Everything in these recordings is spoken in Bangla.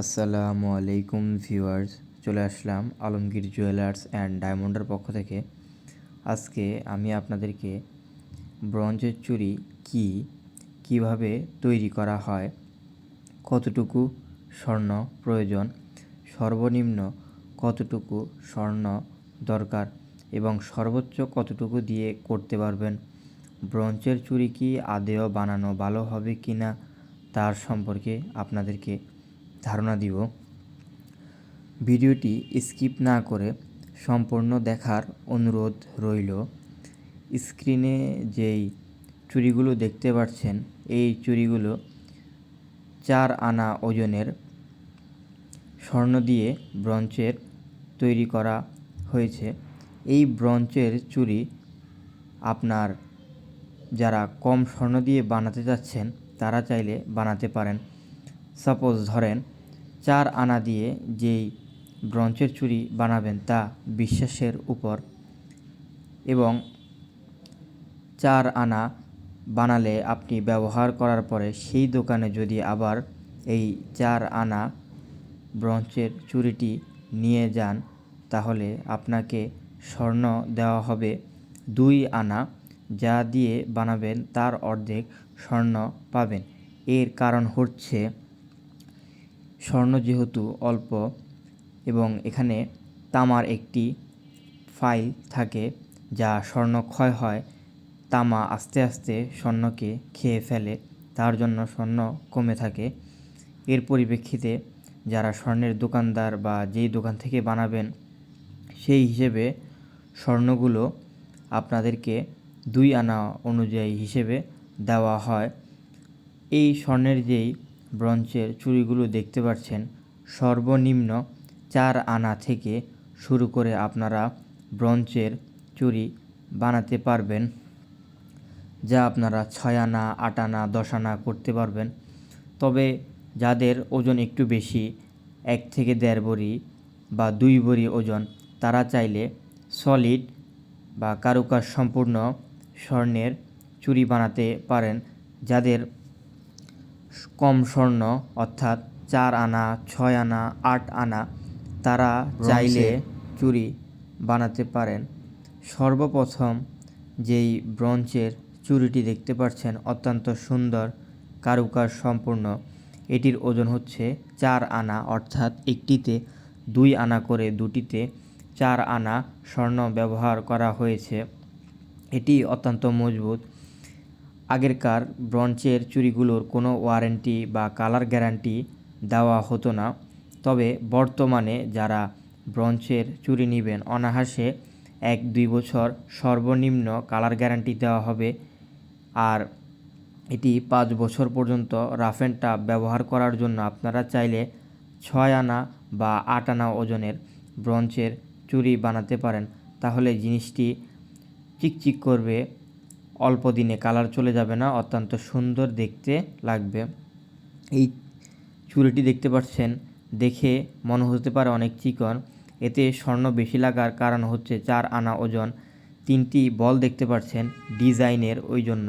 আসসালামু আলাইকুম ভিউয়ার্স, চলে আসলাম আলমগীর জুয়েলার্স অ্যান্ড ডায়মন্ডের পক্ষ থেকে। আজকে আমি আপনাদেরকে ব্রঞ্জের চুড়ি কি, কীভাবে তৈরি করা হয়, কতটুকু স্বর্ণ প্রয়োজন, সর্বনিম্ন কতটুকু স্বর্ণ দরকার এবং সর্বোচ্চ কতটুকু দিয়ে করতে পারবেন, ব্রঞ্জের চুড়ি কি আদেও বানানো ভালো হবে কি না তার সম্পর্কে আপনাদেরকে ধারণা দিব। ভিডিওটি স্কিপ না করে সম্পূর্ণ দেখার অনুরোধ রইল। স্ক্রিনে যেই চুড়িগুলো দেখতে পাচ্ছেন, এই চুড়িগুলো চার আনা ওজনের স্বর্ণ দিয়ে ব্রঞ্চের তৈরি করা হয়েছে। এই ব্রঞ্চের চুড়ি আপনার যারা কম স্বর্ণ দিয়ে বানাতে যাচ্ছেন তারা চাইলে বানাতে পারেন। সাপোজ ধরেন চার আনা দিয়ে যেই ব্রঞ্চের চুড়ি বানাবেন তা বিশ্বাসের উপর এবং চার আনা বানালে আপনি ব্যবহার করার পরে সেই দোকানে যদি আবার এই চার আনা ব্রঞ্চের চুড়িটি নিয়ে যান, তাহলে আপনাকে স্বর্ণ দেওয়া হবে দুই আনা যা দিয়ে বানাবেন তার অর্ধেক স্বর্ণ পাবেন। এর কারণ হচ্ছে স্বর্ণ যেহেতু অল্প এবং এখানে তামার একটি ফাইল থাকে যা স্বর্ণ ক্ষয় হয়, তামা আস্তে আস্তে স্বর্ণকে খেয়ে ফেলে, তার জন্য স্বর্ণ কমে থাকে। এর পরিপ্রেক্ষিতে যারা স্বর্ণের দোকানদার বা যেই দোকান থেকে বানাবেন, সেই হিসেবে স্বর্ণগুলো আপনাদেরকে দুই আনা অনুযায়ী হিসেবে দেওয়া হয়। এই স্বর্ণের যেই ব্রঞ্চের চুড়িগুলো দেখতে পাচ্ছেন সর্বনিম্ন চার আনা থেকে শুরু করে আপনারা ব্রঞ্চের চুড়ি বানাতে পারবেন, যা আপনারা ছয় আনা, আট আনা, দশ আনা করতে পারবেন। তবে যাদের ওজন একটু বেশি, এক থেকে দেড় বড়ি বা দুই বড়ি ওজন, তারা চাইলে সলিড বা কারুকাজ সম্পূর্ণ স্বর্ণের চুড়ি বানাতে পারেন। যাদের কম স্বর্ণ অর্থাৎ চার আনা ছয় আনা আট আনা তারা চাইলে চুরি বানাতে পারেন। সর্বপ্রথম যেই ব্রঞ্চের চুরিটি দেখতে পাচ্ছেন অত্যন্ত সুন্দর কারুকাজ সম্পূর্ণ এটির ওজন হচ্ছে চার আনা অর্থাৎ একটিতে দুই আনা করে দুটিতে চার আনা স্বর্ণ ব্যবহার করা হয়েছে। এটি অত্যন্ত মজবুত আগেরকার ব্রঞ্চের চুড়িগুলোর কোনো ওয়ারেন্টি বা কালার গ্যারান্টি দেওয়া হতো না। তবে বর্তমানে যারা ব্রঞ্চের চুড়ি নেবেন, অনায়াসে এক দুই বছর সর্বনিম্ন কালার গ্যারান্টি দেওয়া হবে। আর এটি পাঁচ বছর পর্যন্ত রাফ অ্যান্ড টাফ ব্যবহার করার জন্য আপনারা চাইলে ছয় আনা বা আট আনা ওজনের ব্রঞ্চের চুড়ি বানাতে পারেন। তাহলে জিনিসটি চিকচিক করবে অল্প দিনে কালার চলে যাবে না, অত্যন্ত সুন্দর দেখতে লাগবে। এই চুড়িটি দেখতে পাচ্ছেন, দেখে মনে হতে পারে অনেক চিকন। এতে স্বর্ণ বেশি লাগার কারণ হচ্ছে চার আনা ওজন। তিনটি বল দেখতে পাচ্ছেন ডিজাইনের ওই জন্য।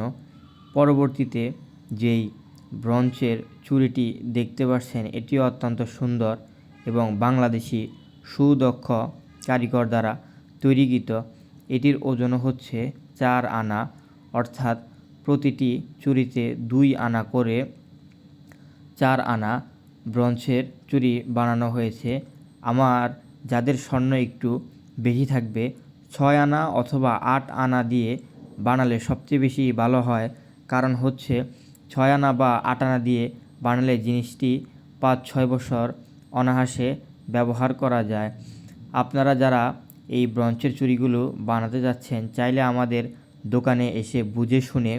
পরবর্তীতে যেই ব্রঞ্চের চুড়িটি দেখতে পাচ্ছেন, এটিও অত্যন্ত সুন্দর এবং বাংলাদেশি সুদক্ষ কারিগর দ্বারা তৈরিকৃত। এটির ওজন হচ্ছে চার আনা। অর্থাৎ প্রতিটি চুরিতে দুই আনা করে চার আনা ব্রঞ্চের চুরি বানানো হয়েছে। আমার যাদের স্বর্ণ একটু বেশি থাকবে, ছয় আনা অথবা আট আনা দিয়ে বানালে সবচেয়ে বেশি ভালো হয়। কারণ হচ্ছে, ছয় আনা বা আট আনা দিয়ে বানালে জিনিসটি পাঁচ, ছয় বছর অনায়াসে ব্যবহার করা যায়। আপনারা যারা এই ব্রঞ্চের চুড়িগুলো বানাতে যাচ্ছেন, চাইলে আমাদের দোকানে এসে বুঝে শুনে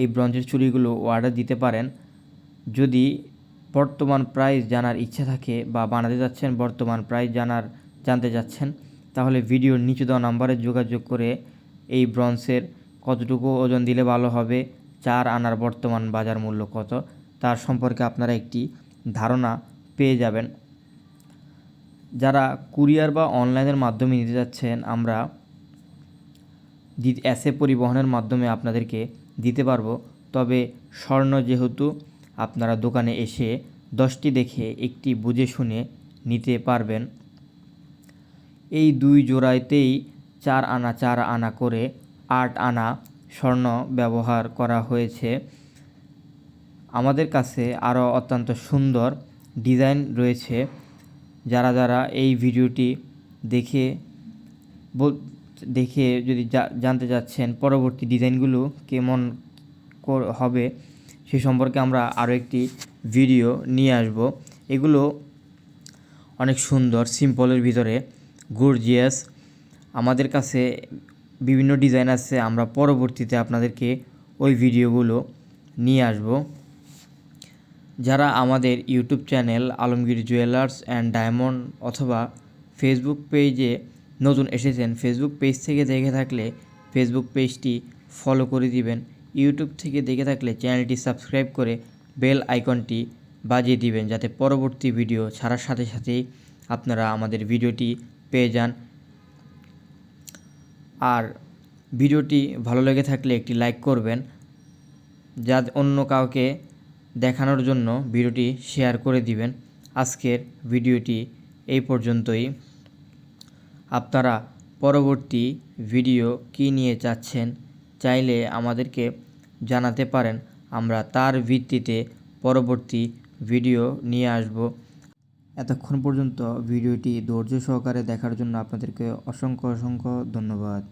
এই ব্রঞ্জের চুড়িগুলো অর্ডার দিতে পারেন। যদি বর্তমান প্রাইস জানার ইচ্ছা থাকে বা বানাতে যাচ্ছেন, বর্তমান প্রাইস জানার, জানতে যাচ্ছেন, তাহলে ভিডিওর নিচে দেওয়া নাম্বারে যোগাযোগ করে এই ব্রঞ্জের কতটুকু ওজন দিলে ভালো হবে, চার আনার বর্তমান বাজার মূল্য কত, তার সম্পর্কে আপনারা একটি ধারণা পেয়ে যাবেন। যারা কুরিয়ার বা অনলাইনের মাধ্যমে নিতে যাচ্ছেন, আমরা এসে পরিবহনের মাধ্যমে আপনাদেরকে দিতে পারব। তবে স্বর্ণ যেহেতু আপনারা দোকানে এসে দশটি দেখে একটি বুঝে শুনে নিতে পারবেন। এই দুই জোড়াতেই চার আনা চার আনা করে আট আনা স্বর্ণ ব্যবহার করা হয়েছে। আমাদের কাছে আরও অত্যন্ত সুন্দর ডিজাইন রয়েছে। যারা যারা এই ভিডিওটি দেখে দেখে যদি জানতে চাচ্ছেন পরবর্তী ডিজাইনগুলো কেমন হবে, সে সম্পর্কে আমরা আরও একটি ভিডিও নিয়ে আসব। এগুলো অনেক সুন্দর সিম্পলের ভিতরে গর্জিয়াস আমাদের কাছে বিভিন্ন ডিজাইন আছে, আমরা পরবর্তীতে আপনাদেরকে ওই ভিডিওগুলো নিয়ে আসব। যারা আমাদের YouTube channel Alamgir jewellers and diamond অথবা ফেসবুক পেজে নতুন এসেছেন। ফেসবুক পেজ থেকে দেখে থাকলে ফেসবুক পেজটি ফলো করে দিবেন। ইউটিউব থেকে দেখে থাকলে চ্যানেলটি সাবস্ক্রাইব করে বেল আইকনটি বাজিয়ে দিবেন যাতে পরবর্তী ভিডিও ছাড়ার সাথে সাথেই আপনারা আমাদের ভিডিওটি পেয়ে যান। আর ভিডিওটি ভালো লেগে থাকলে একটি লাইক করবেন, যা অন্য কাউকে দেখানোর জন্য ভিডিওটি শেয়ার করে দিবেন। আজকের ভিডিওটি এই পর্যন্তই। আপনারা পরবর্তী ভিডিও কি নিয়ে চাচ্ছেন চাইলে আমাদেরকে জানাতে পারেন। আমরা তার ভিত্তিতে পরবর্তী ভিডিও নিয়ে আসব। এতক্ষণ পর্যন্ত ভিডিওটি ধৈর্য সহকারে দেখার জন্য আপনাদেরকে অসংখ্য অসংখ্য ধন্যবাদ।